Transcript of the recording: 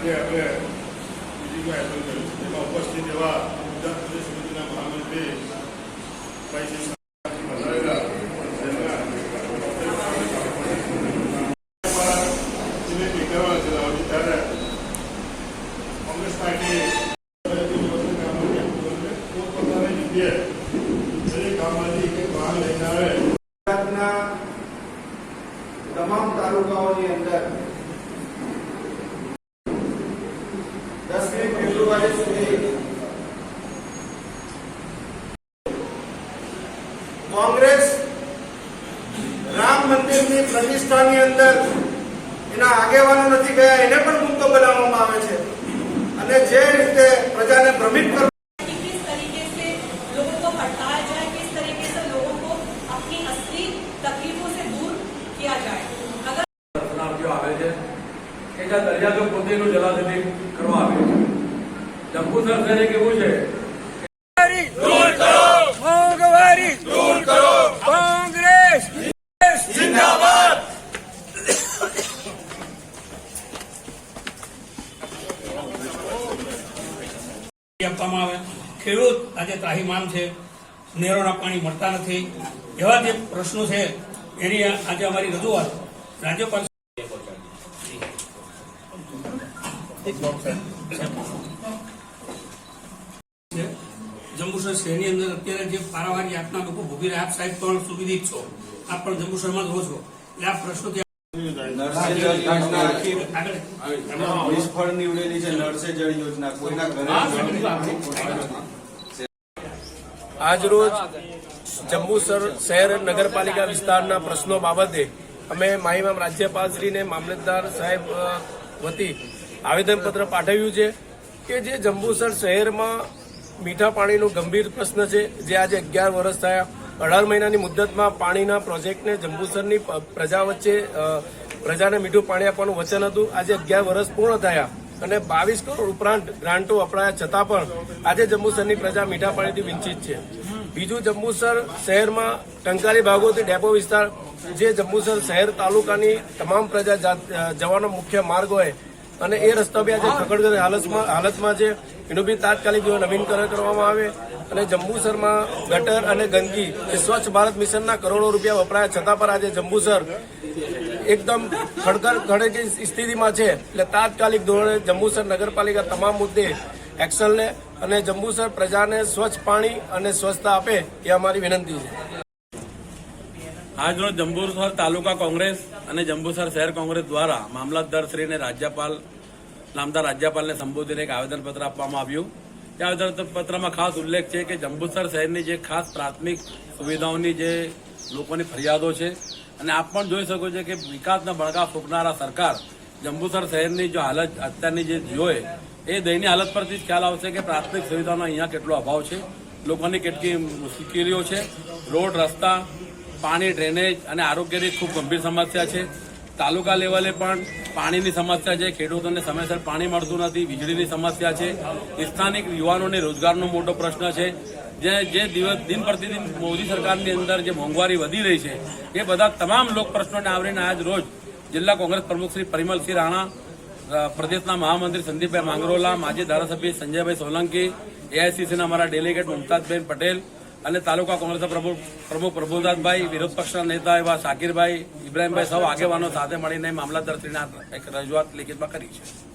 આજે આપણે મિટિંગનું આયોજન કર્યું તેમાં ઉપસ્થિત એવા ગુજરાત પ્રદેશ સમિતિના મહામંત્રી ભાઈ તમામ તાલુકાઓની ભંડારેલા, કોંગ્રેસ રામ મંદિરની પ્રતિષ્ઠાની અંદર એના આગેવાનો નથી ગયા એને પણ મુદ્દો બનાવવામાં આવે છે. અને જે રીતે પ્રજાને ભ્રમિત કરવા દરિયા તો પોતેનું જલાશય કરવા આવે છે. જંબુસર શહેર એક એવું છે આપવામાં આવે ખેડૂત આજે ત્રાહીમાન છે નહેરોના પાણી મળતા નથી એવા જે પ્રશ્નો છે એની આજે અમારી રજૂઆત રાજ્યપાલ છે. જંબુસર શહેરની અંદર અત્યારે જે પારાવાર યાતના લોકો ભોગી રહ્યા આપ સાહેબ પણ સુવિધિત છો. આપ પણ જંબુસરમાં જ રહો છો. એટલે આ પ્રશ્નો નિષ્ફળ નીવડેલી છે નળસે જળ યોજના. કોઈના આજરોજ જંબુસર શહેર નગરપાલિકા વિસ્તારના પ્રશ્નો બાબતે અમે માહિમામ રાજ્યપાલશ્રીને મામલતદાર સાહેબ વતી આવેદનપત્ર પાઠવ્યું છે કે જે જંબુસર શહેરમાં મીઠા પાણીનો ગંભીર પ્રશ્ન છે. જે આજે અગિયાર વર્ષ થયા. અઢાર મહિનાની મુદ્દતમાં પાણીના પ્રોજેક્ટને જંબુસરની પ્રજા વચ્ચે પ્રજાને મીઠું પાણી આપવાનું વચન હતું. આજે અગિયાર વર્ષ પૂર્ણ થયા અને બાવીસ કરોડ ઉપરાંત ગ્રાન્ટો અપડાયા છતાં પણ આજે જંબુસરની પ્રજા મીઠા પાણીથી વંચિત છે. બીજું જંબુસર શહેરમાં ટંકારી ભાગોથી ડેપો વિસ્તાર, જે જંબુસર શહેર તાલુકાની તમામ પ્રજા જવાનો મુખ્ય માર્ગ હોય અને એ રસ્તા બી આજે ખગડગર હાલતમાં હાલતમાં છે એનું બી તાત્કાલિક જો નવીનકરણ કરવામાં આવે અને જંબુસરમાં ગટર અને ગંદકી એ સ્વચ્છ ભારત મિશનના કરોડો રૂપિયા વપરાયા. છતાં પણ આજે જંબુસર એકદમ ખડતર ખડેકી સ્થિતિમાં છે. એટલે તાત્કાલિક ધોરણે જંબુસર નગરપાલિકા તમામ મુદ્દે એક્શન લે અને જંબુસર પ્રજાને સ્વચ્છ પાણી અને સ્વચ્છતા આપે એ અમારી વિનંતી છે. આજરોજ જંબુસર તાલુકા કોંગ્રેસ અને જંબુસર શહેર કોંગ્રેસ દ્વારા મામલતદારશ્રીને રાજ્યપાલ, નામદાર રાજ્યપાલને સંબોધીને એક આવેદનપત્ર આપવામાં આવ્યું. તે આવેદનપત્રમાં ખાસ ઉલ્લેખ છે કે જંબુસર શહેરની જે ખાસ પ્રાથમિક સુવિધાઓની જે લોકોની ફરિયાદો છે અને આપ પણ જોઈ શકો છો કે વિકાસના બળગા ફૂંકનારા સરકાર જંબુસર શહેરની જો હાલત અત્યારની જે જોઈએ એ દયની હાલત પરથી જ ખ્યાલ આવશે કે પ્રાથમિક સુવિધાનો અહીંયા કેટલો અભાવ છે. લોકોની કેટલી મુશ્કેલીઓ છે. રોડ, રસ્તા પાણી ડ્રેનેજ અને આરોગ્યની ખૂબ ગંભીર સમસ્યા છે. તાલુકા લેવલે પણ પાણીની સમસ્યા છે. ખેડૂતોને સમયસર પાણી મળતું નથી. વીજળીની સમસ્યા છે. સ્થાનિક યુવાનોને રોજગારનો મોટો પ્રશ્ન છે. જે જે દિવસ, દિન પ્રતિદિન મોદી સરકારની અંદર જે મોંઘવારી વધી રહી છે, એ બધા તમામ લોક પ્રશ્નોને આવરીને આજ રોજ જિલ્લા કોંગ્રેસ પ્રમુખ શ્રી પરિમલસિંહ રાણા પ્રદેશના મહામંત્રી સંદીપભાઈ માંગરોલા, માજી ધારાસભ્ય સંજયભાઈ સોલંકી, એઆઈસીસીના અમારા ડેલિગેટ મુમતાજબેન પટેલ અને તાલુકા કોંગ્રેસના પ્રમુખ પ્રમુખ પ્રભુદાસભાઈ વિરોધ પક્ષના નેતા એવા શાકીરભાઈ ઇબ્રાહીમભાઈ સૌ આગેવાનો સાથે મળીને મામલતદારશ્રીને આ એક રજૂઆત લેખિતમાં કરી છે.